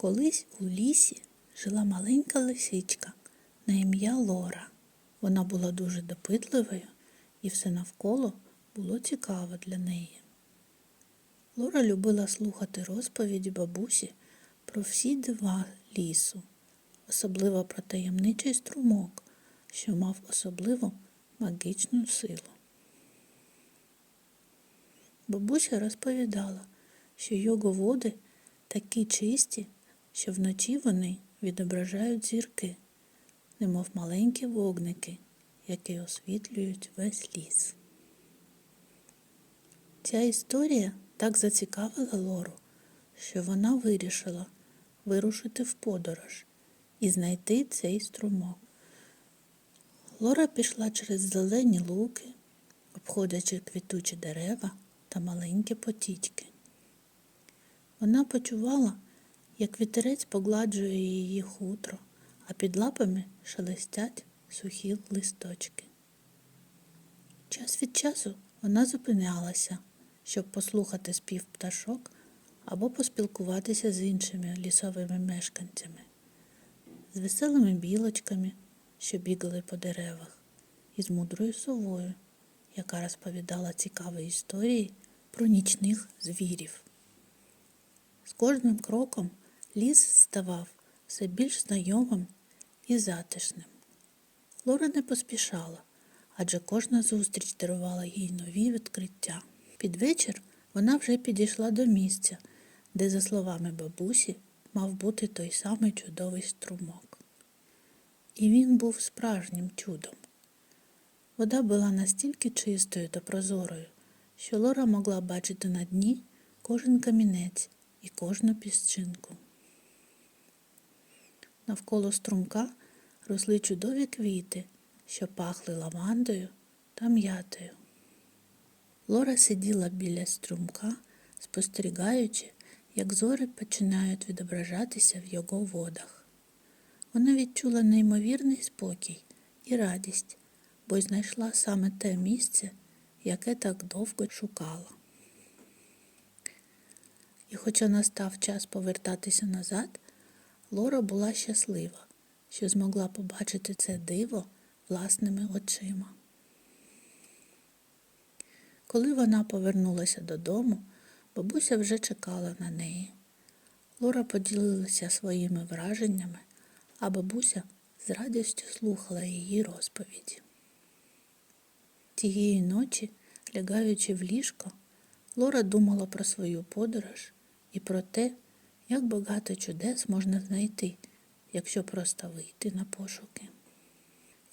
Колись у лісі жила маленька лисичка на ім'я Лора. Вона була дуже допитливою, і все навколо було цікаво для неї. Лора любила слухати розповіді бабусі про всі дива лісу, особливо про таємничий струмок, що мав особливу магічну силу. Бабуся розповідала, що його води такі чисті, що вночі вони відображають зірки, немов маленькі вогники, які освітлюють весь ліс. Ця історія так зацікавила Лору, що вона вирішила вирушити в подорож і знайти цей струмок. Лора пішла через зелені луки, обходячи квітучі дерева та маленькі потічки. Вона почувала, як вітерець погладжує її хутро, а під лапами шелестять сухі листочки. Час від часу вона зупинялася, щоб послухати спів пташок або поспілкуватися з іншими лісовими мешканцями, з веселими білочками, що бігали по деревах, і з мудрою совою, яка розповідала цікаві історії про нічних звірів. З кожним кроком ліс ставав все більш знайомим і затишним. Лора не поспішала, адже кожна зустріч дарувала їй нові відкриття. Під вечір вона вже підійшла до місця, де, за словами бабусі, мав бути той самий чудовий струмок. І він був справжнім чудом. Вода була настільки чистою та прозорою, що Лора могла бачити на дні кожен камінець і кожну піщинку. Навколо струмка росли чудові квіти, що пахли лавандою та м'ятою. Лора сиділа біля струмка, спостерігаючи, як зори починають відображатися в його водах. Вона відчула неймовірний спокій і радість, бо й знайшла саме те місце, яке так довго шукала. І хоча настав час повертатися назад, Лора була щаслива, що змогла побачити це диво власними очима. Коли вона повернулася додому, бабуся вже чекала на неї. Лора поділилася своїми враженнями, а бабуся з радістю слухала її розповіді. Тієї ночі, лягаючи в ліжко, Лора думала про свою подорож і про те, як багато чудес можна знайти, якщо просто вийти на пошуки.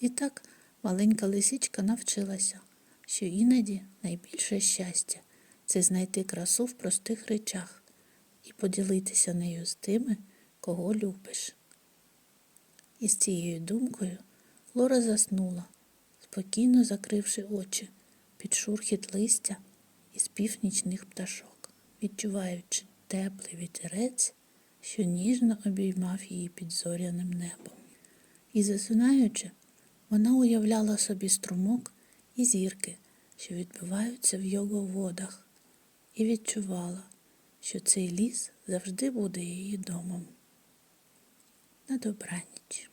І так маленька лисичка навчилася, що іноді найбільше щастя це знайти красу в простих речах і поділитися нею з тими, кого любиш. І з цією думкою Лора заснула, спокійно закривши очі під шурхіт листя і спів нічних пташок, відчуваючи теплий вітерець, що ніжно обіймав її під зоряним небом. І засинаючи, вона уявляла собі струмок і зірки, що відбиваються в його водах, і відчувала, що цей ліс завжди буде її домом. На добраніч.